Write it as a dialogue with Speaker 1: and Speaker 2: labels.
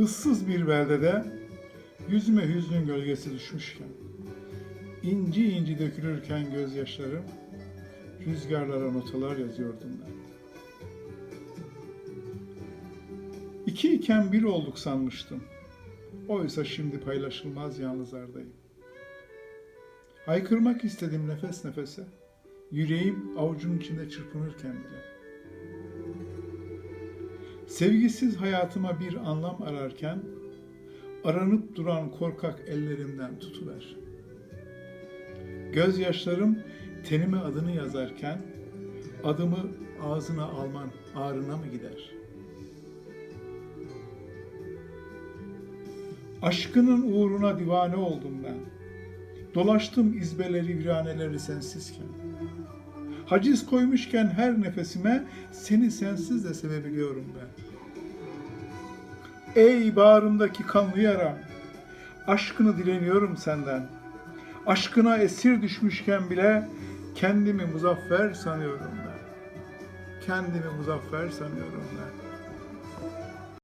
Speaker 1: ıssız bir beldede yüzüme hüznün gölgesi düşmüşken, inci inci dökülürken gözyaşlarım, rüzgarlara notalar yazıyordum ben. İki iken bir olduk sanmıştım. Oysa şimdi paylaşılmaz yalnızlardayım. Haykırmak istedim nefes nefese. Yüreğim avucun içinde çırpınırken bile. Sevgisiz hayatıma bir anlam ararken aranıp duran korkak ellerimden tutuver. Gözyaşlarım tenime adını yazarken adımı ağzına alman ağrına mı gider? Aşkının uğruna divane oldum ben. Dolaştım izbeleri, viraneleri sensizken. Haciz koymuşken her nefesime seni sensiz de sevebiliyorum ben. Ey bağrımdaki kanlı yara, aşkını dileniyorum senden. Aşkına esir düşmüşken bile kendimi muzaffer sanıyorum ben. Kendimi muzaffer sanıyorum ben.